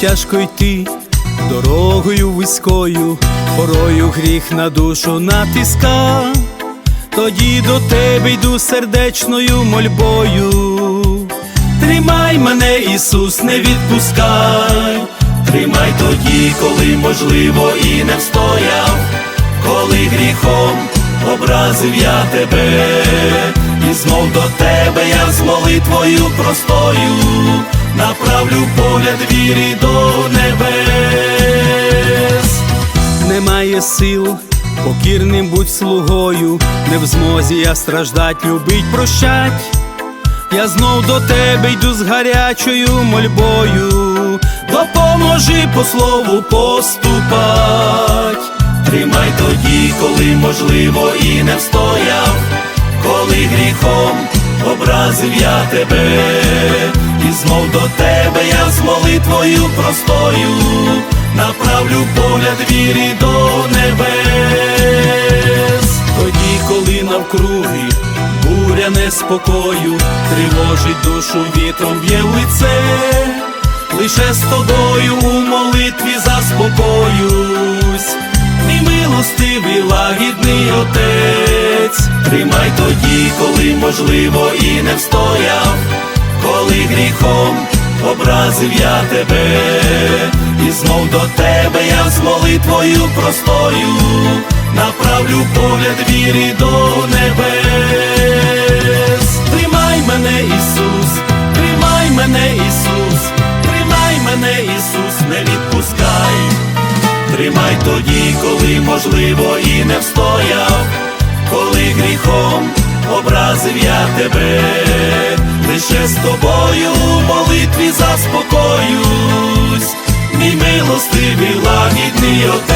тяжко йти дорогою вузькою, порою гріх на душу натиска, тоді до тебе йду сердечною мольбою. Тримай мене, Ісус, не відпускай, тримай тоді, коли можливо і не встояв, коли гріхом образив я тебе, і знов до тебе я з молитвою простою направлю погляд вірі до небес. Немає сил, покірним будь слугою, не в змозі я страждать, любить, прощать. Я знов до тебе йду з гарячою мольбою, допоможи по слову поступать. Тримай тоді, коли можливо і не встояв, коли гріхом образив я тебе, і знов до тебе я з молитвою простою направлю погляд вірі до небес. Тоді, коли навкруги буря неспокою, тривожить душу вітром б'є в лице, лише з тобою у молитві заспокоюсь, мій милостивий лагідний отець, тримай тоді, коли можливо і не встояв, коли гріхом образив я тебе, і знов до тебе я з молитвою простою направлю погляд вірі до небес. Тримай мене, Ісус, тримай мене, Ісус, тримай мене, Ісус, не відпускай. Тримай тоді, коли можливо і не встояв, коли гріхом образив я тебе, лише з тобою у молитві заспокоюсь, мій милостивий лагідний отець.